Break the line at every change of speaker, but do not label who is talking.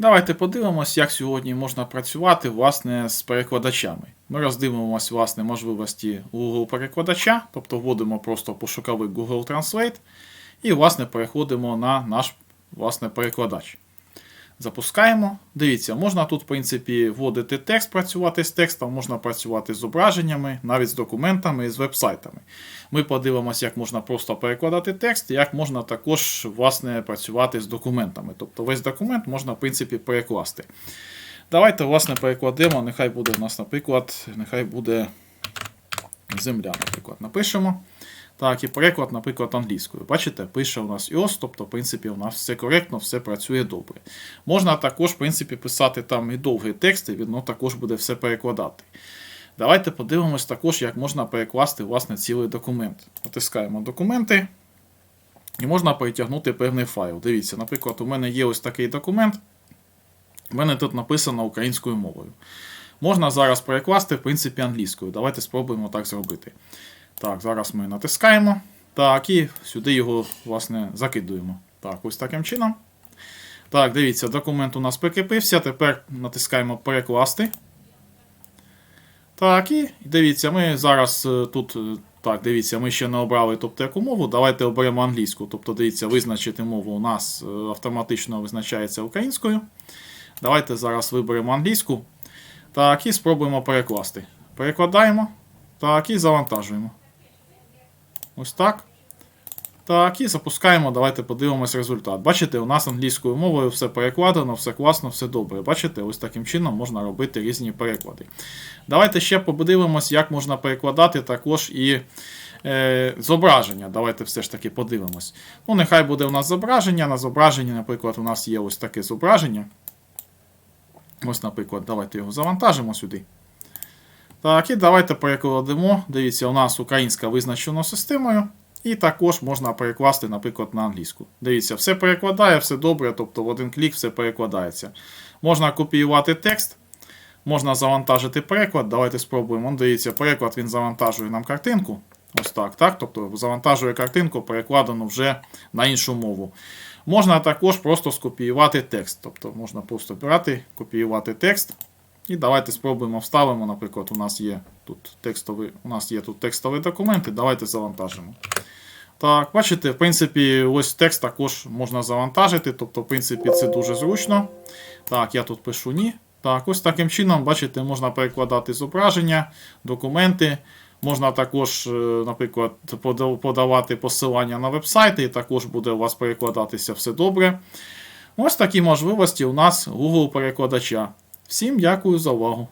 Давайте подивимось, як сьогодні можна працювати власне з перекладачами. Ми роздивимося власне можливості Google перекладача, тобто вводимо просто пошуковик Google Translate і власне переходимо на наш власне перекладач. Запускаємо. Дивіться, можна тут, в принципі, вводити текст, працювати з текстом, можна працювати з зображеннями, навіть з документами і з вебсайтами. Ми подивимося, як можна просто перекладати текст, як можна також власне, працювати з документами. Тобто весь документ можна, в принципі, перекласти. Давайте, власне, перекладемо. Нехай буде у нас, наприклад, нехай буде земля, наприклад, напишемо. Так, і переклад, наприклад, англійською. Бачите, пише у нас iOS, тобто, в принципі, у нас все коректно, все працює добре. Можна також, в принципі, писати там і текст, і воно також буде все перекладати. Давайте подивимось також, як можна перекласти власне, цілий документ. Натискаємо документи. І можна перетягнути певний файл. Дивіться, наприклад, у мене є ось такий документ. У мене тут написано українською мовою. Можна зараз перекласти, в принципі, англійською. Давайте спробуємо так зробити. Так, зараз ми натискаємо. Так, і сюди його, власне, закидуємо. Так, ось таким чином. Так, дивіться, документ у нас прикріпився. Тепер натискаємо перекласти. Так, і дивіться, ми зараз е, тут. е, Так, дивіться, ми ще не обрали тобто, яку мову. Давайте оберемо англійську. Тобто, дивіться, визначити мову у нас е, автоматично визначається українською. Давайте зараз виберемо англійську. Так, і спробуємо перекласти. Перекладаємо. Так, і завантажуємо. Ось так. Так, і запускаємо. Давайте подивимось результат. Бачите, у нас англійською мовою все перекладено, все класно, все добре. Бачите, ось таким чином можна робити різні переклади. Давайте ще подивимось, як можна перекладати також і е, зображення. Давайте все ж таки подивимось. Ну, нехай буде у нас зображення. На зображенні, наприклад, у нас є ось таке зображення. Ось, наприклад, давайте його завантажимо сюди. Так, і давайте перекладемо. Дивіться, у нас українська визначена системою. І також можна перекласти, наприклад, на англійську. Дивіться, все перекладає, все добре, тобто в один клік все перекладається. Можна копіювати текст, можна завантажити переклад. Давайте спробуємо. Дивіться, переклад він завантажує нам картинку. Ось так, так. Тобто завантажує картинку, перекладену вже на іншу мову. Можна також просто скопіювати текст. Тобто можна просто брати, копіювати текст. І давайте спробуємо вставимо. Наприклад, у нас є тут текстовий, у нас є тут текстові документи. Давайте завантажимо. Так, бачите, в принципі, ось текст також можна завантажити. Тобто, в принципі, це дуже зручно. Так, я тут пишу ні. Так, ось таким чином, бачите, можна перекладати зображення, документи. Можна також, е, наприклад, подавати посилання на вебсайти, і також буде у вас перекладатися все добре. Ось такі можливості у нас Google перекладача. Всім дякую за увагу.